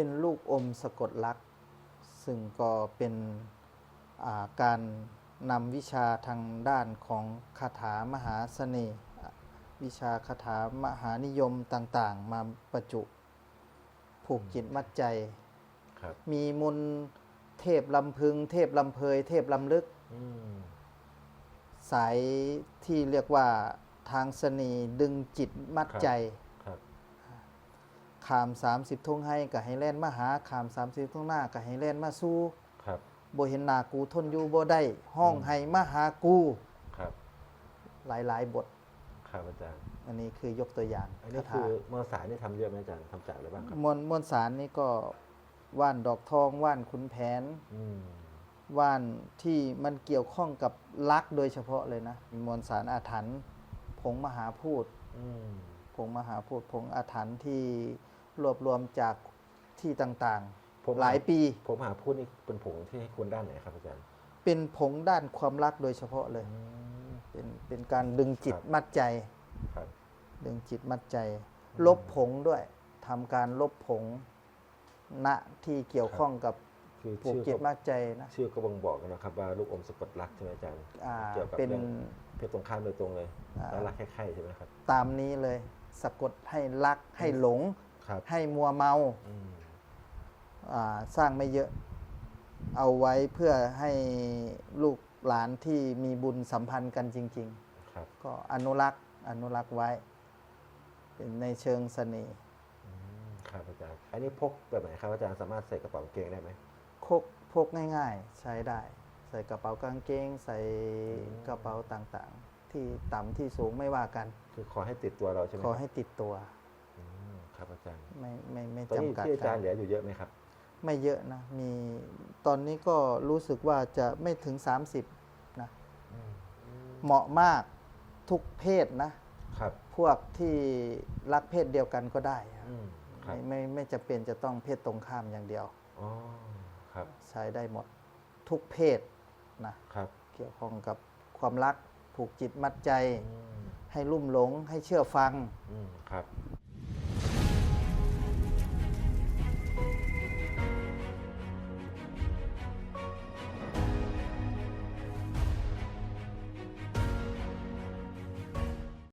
เป็นลูกอมสะกดลักษณ์ซึ่งก็เป็นอ่าการนำวิชาทางด้านของคาถามหาเสน่ห์อะวิชาคาถามหานิยมต่างๆ มาประจุ ผูกจิตมัดใจครับมีมนต์เทพลำพึง เทพลำเพย เทพลำลึกอืมสายที่เรียกว่าทางเสน่ห์ดึงจิตมัดใจครับ ขาม 30ทงให้กับให้แล่นมาหาขาม 30ทงหน้ากับให้แล่นมาสู้ครับบ่เห็นหน้ากูทนอยู่บ่ได้ห้องอืมให้มาหากูครับ หลายๆบทครับอาจารย์ อันนี้คือยกตัวอย่างอันนี้คาคืถาอมวลสารนี่ทำเยอะไหมอาจารย์ทำจากอะไรบ้างครับมวลมวลสารนี่ก็ว่านดอกทองว่านขุนแผนอืมว่านที่มันเกี่ยวข้องกับลักษณ์โดยเฉพาะเลยนะมีมวลสารอาถรรพ์ผงมหาพูดอืมผงมหาพูดผงอาถรรพ์ที่ รวบรวมจากที่ต่างผมๆ หลายปี ผมหาพูดนี่เป็นผงที่ให้ควรด้านไหนครับอาจารย์เป็นผงด้านความรักโดยเฉพาะเลยอืมเป็นเป็นการดึงจิตครับมัดใจ ครับ ดึงจิตมัดใจลบผงด้วยทำการลบผงณที่เกี่ยวข้องกับคือผูกชื่อจิตก็มัดใจนะ ชื่อก็บ่งบอกนะครับว่าลูกอมสะกดรักใช่ไหมอาจารย์อ่าเกี่ยวกับเป็น เรื่องเพศตรงข้ามโดยตรงเลยอ่า แล้วรักแค่ใครใช่ไหมครับ ตามนี้เลย สะกดให้รักให้หลง ครับให้มัวเมาอืมอ่าสร้างไม่เยอะ เอาไว้เพื่อให้ลูกหลานที่มีบุญสัมพันธ์กันจริง ครับๆ ก็อนุรักษ์อนุรักษ์ไว้เป็นในเชิงเสน่ห์อืมครับอาจารย์ อันนี้พกแบบไหนครับอาจารย์สามารถใส่กระเป๋ากางเกงได้ไหม พกพกง่ายๆ ใช้ได้ ใส่กระเป๋ากางเกง ใส่อืมกระเป๋าต่างๆ ที่ต่ำที่สูงไม่ว่ากัน คือขอให้ติดตัวเราใช่ไหมขอให้ติดตัวอืม ครับอาจารย์ไม่ไม่ไม่ตอนนี้จำกัดที่อากัจารนย์เหลืออยู่เยอะไหมครับ ไม่เยอะนะมีตอนนี้ก็รู้สึกว่าจะไม่ถึง 30นะเหมาะมากทุกเพศนะครับ พวกที่รักเพศเดียวกันก็ได้อะอืมครับไม่ไม่ไม่จะเป็นจะต้องเพศตรงข้ามอย่างเดียว อ๋อครับใช้ได้หมดทุกเพศนะครับ เกี่ยวข้องกับความรักผูกจิตมัดใจ อืมให้ลุ่มหลงให้เชื่อฟัง อืมครับ